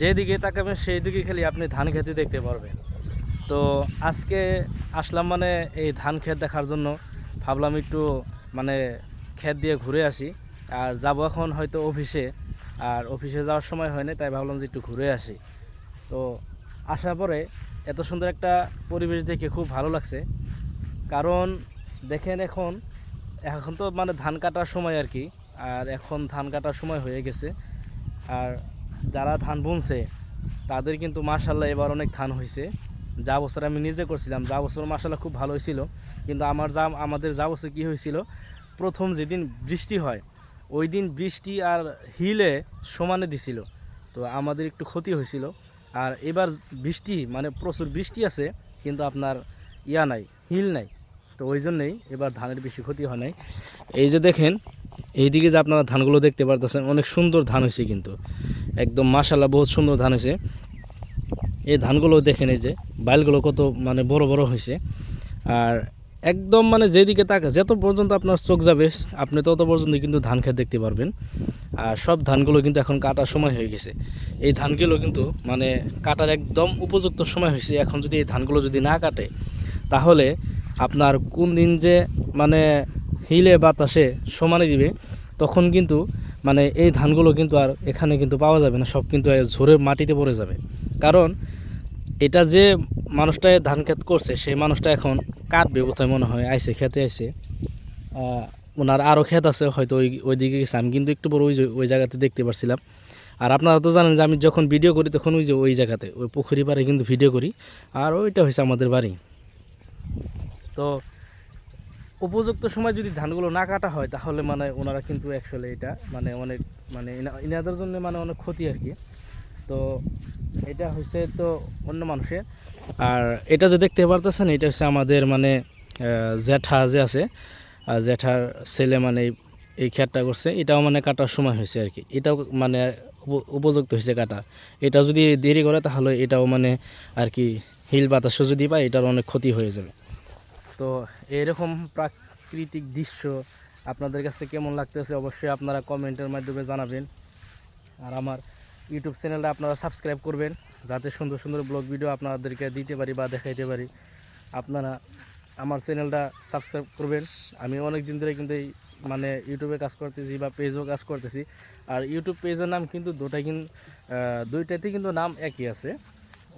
যেদিকে তাকাবেন সেই দিকে খালি আপনি ধান খেতে দেখতে পারবেন। তো আজকে আসলাম মানে এই ধান ক্ষেত দেখার জন্য। ভাবলাম একটু মানে ক্ষেত দিয়ে ঘুরে আসি। আর যাব এখন হয়তো অফিসে। আর অফিসে যাওয়ার সময় হয়নি, তাই ভাবলাম যে একটু ঘুরে আসি। তো আসার পরে এত সুন্দর একটা পরিবেশ দেখে খুব ভালো লাগছে। কারণ দেখেন এখন এখন তো মানে ধান কাটার সময় আর কি। আর এখন ধান কাটার সময় হয়ে গেছে। আর যারা ধান বুনছে, তাদের কিন্তু মাশাল্লাহ এবার অনেক ধান হয়েছে যা বছর আমি নিজে করছিলাম, যা বছর মার্শাল্লাহ খুব ভালো হয়েছিল কিন্তু আমার যা, আমাদের যা বছর কী হয়েছিল প্রথম যেদিন বৃষ্টি হয় ওই দিন বৃষ্টি আর হিলে সমানে দিছিল। তো আমাদের একটু ক্ষতি হয়েছিল আর এবার বৃষ্টি মানে প্রচুর বৃষ্টি আছে, কিন্তু আপনার ইয়া নাই, হিল নাই। তো ওই জন্যেই এবার ধানের বেশি ক্ষতি হয় নাই। এই যে দেখেন, এইদিকে যে আপনারা ধানগুলো দেখতে পারতেছেন, অনেক সুন্দর ধান হয়েছে কিন্তু। একদম মাশাল্লাহ বহুত সুন্দর ধান হয়েছে। এই ধানগুলো দেখেন এই যে, বাইলগুলো কত মানে বড় বড় হয়েছে। আর একদম মানে যেদিকে তাকা, যত পর্যন্ত আপনার চোখ যাবে, আপনি তত পর্যন্ত কিন্তু ধান খেত দেখতে পারবেন। আর সব ধানগুলো কিন্তু এখন কাটার সময় হয়ে গেছে। এই ধানগুলো কিন্তু মানে কাটার একদম উপযুক্ত সময় হয়েছে। এখন যদি এই ধানগুলো যদি না কাটে, তাহলে আপনার কোন দিন যে মানে হিলে বাতাসে সমানে দিবে, তখন কিন্তু মানে এই ধানগুলো কিন্তু আর এখানে কিন্তু পাওয়া যাবে না, সব কিন্তু ঝরে মাটিতে পড়ে যাবে। কারণ এটা যে মানুষটা ধান ক্ষেত করছে, সেই মানুষটা এখন কাটবে কোথায় মনে হয়, আইসে, খেতে আইসে। ওনার আরও ক্ষেত আছে, হয়তো ওই ওই দিকে গেছে। আমি কিন্তু একটু বড় ওই ওই জায়গাতে দেখতে পারছিলাম। আর আপনারা তো জানেন যে আমি যখন ভিডিও করি, তখন ওই যে ওই জায়গাতে, ওই পুকুরি পাড়ে কিন্তু ভিডিও করি। আর ওইটা হয়েছে আমাদের বাড়ি। তো উপযুক্ত সময় যদি ধানগুলো না কাটা হয়, তাহলে মানে ওনারা কিন্তু অ্যাকচুয়ালি এটা মানে অনেক মানে এনা- এনাদের জন্য মানে অনেক ক্ষতি আর কি। তো এটা হচ্ছে তো অন্য মানুষের। আর এটা যে দেখতে পারতেছেন, এটা হচ্ছে আমাদের মানে জ্যাঠা যে আছে জ্যাঠার ছেলে মানে এই- খেতটা করছে। এটাও মানে কাটার সময় হয়েছে আর কি। এটাও মানে উপযুক্ত হয়েছে কাটা। এটা যদি দেরি করে, তাহলে এটাও মানে আর কি হিল বাতাসও যদি পায়, এটার অনেক ক্ষতি হয়ে যাবে। তো এরকম প্রাকৃতিক দৃশ্য আপনাদের কাছে কেমন লাগতেছে অবশ্যই আপনারা কমেন্টের মাধ্যমে জানাবেন। আর আমার ইউটিউব চ্যানেলটা আপনারা সাবস্ক্রাইব করবেন, যাতে সুন্দর সুন্দর ব্লগ ভিডিও আপনাদেরকে দিতে পারি বা দেখাইতে পারি। আপনারা আমার চ্যানেলটা সাবস্ক্রাইব করবেন। আমি অনেক দিন ধরে কিন্তু মানে ইউটিউবে কাজ করতেছি বা পেজও কাজ করতেছি। আর ইউটিউব পেজের নাম কিন্তু দুটাই কিন্তু দুইটাতেই কিন্তু নাম একই আছে।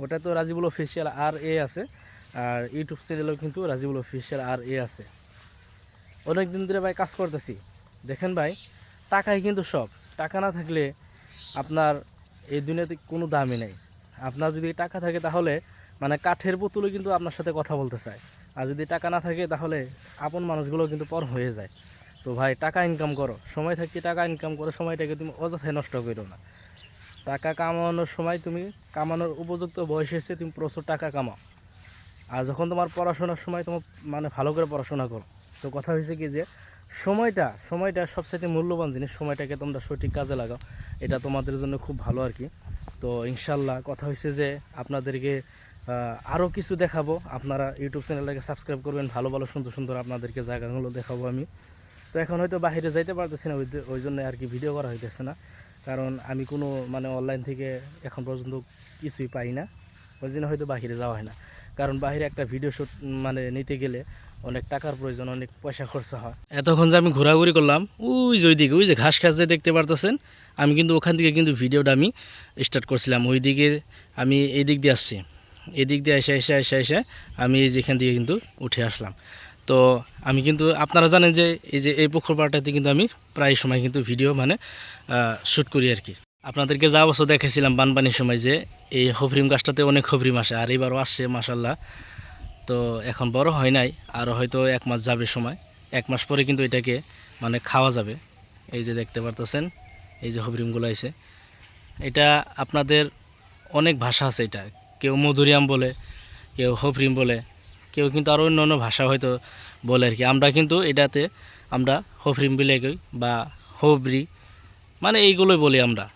ওটা তো রাজিবুল অফিসিয়াল আর এ আছে। আর ইউটিউব চ্যানেলেও কিন্তু রাজিবুল অফিসিয়াল আর এ আছে। অনেক দিন ধরে ভাই কাজ করতেছি। দেখেন ভাই, টাকাই কিন্তু সব। টাকা না থাকলে আপনার এই দুনিয়াতে কোনো দামই নেই। আপনার যদি টাকা থাকে তাহলে মানে কাঠের পুতুলও কিন্তু আপনার সাথে কথা বলতে চায়। আর যদি টাকা না থাকে তাহলে আপন মানুষগুলো কিন্তু পর হয়ে যায়। তো ভাই, টাকা ইনকাম করো। সময় থাকতে টাকা ইনকাম করো। সময়টাকে তুমি অযথায় নষ্ট করো না। টাকা কামানোর সময় তুমি, কামানোর উপযুক্ত বয়স এসে তুমি প্রচুর টাকা কামাও। আর যখন তোমার পড়াশোনার সময় তোমার মানে ভালো করে পড়াশোনা করো, তো কথা হয়েছে কি যে সময়টা সময়টা সবচেয়ে মূল্যবান জিনিস, সময়টাকে তোমরা সঠিক কাজে লাগাও। এটা তোমাদের জন্য খুব ভালো আর কি। তো ইনশাল্লাহ কথা হয়েছে যে আপনাদেরকে আরও কিছু দেখাবো। আপনারা ইউটিউব চ্যানেলটাকে সাবস্ক্রাইব করবেন, ভালো ভালো, সুন্দর সুন্দর আপনাদেরকে জায়গাগুলো দেখাবো আমি। তো এখন হয়তো বাইরে যাইতে পারতেছি না, ওই জন্য আর কি ভিডিও করা হইতেছে না। কারণ আমি কোনো মানে অনলাইন থেকে এখন পর্যন্ত কিছুই পাই না। ওই জন্য হয়তো বাহিরে যাওয়া হয় না। কারণ বাইরে একটা ভিডিও শ্যুট মানে নিতে গেলে অনেক টাকার প্রয়োজন, অনেক পয়সা খরচা হয়। এতক্ষণ যে আমি ঘোরাঘুরি করলাম, ওই যে ওইদিকে, ওই যে ঘাস ঘাস যে দেখতে পারতেছেন, আমি কিন্তু ওখান থেকে কিন্তু ভিডিওটা আমি স্টার্ট করছিলাম। ওই দিকে আমি এই দিক দিয়ে আসছি। এই দিক দিয়ে এসে এসে এসে এসে আমি এই যেখান থেকে কিন্তু উঠে আসলাম। তো আমি কিন্তু, আপনারা জানেন যে এই যে এই পুকুর পাড়টাতে কিন্তু আমি প্রায় সময় কিন্তু ভিডিও মানে শ্যুট করি আর কি। আপনাদেরকে যা বছর দেখেছিলাম বানপানির সময় যে এই হফরিম গাছটাতে অনেক হফরিম আসে, আর এবারও আসছে মাসাল্লাহ তো এখন বড় হয় নাই, আরও হয়তো এক মাস যাবে সময়। এক মাস পরে কিন্তু এটাকে মানে খাওয়া যাবে। এই যে দেখতে পারতেছেন, এই যে হবরিমগুলো আছে এটা আপনাদের অনেক ভাষা আছে এটা। কেউ মধুরিয়াম বলে, কেউ হফরিম বলে, কেউ কিন্তু আরও অন্য অন্য ভাষা হয়তো বলে আর কি। আমরা কিন্তু এটাতে আমরা হফরিম বিলে কই বা হবরি মানে এইগুলোই বলি আমরা।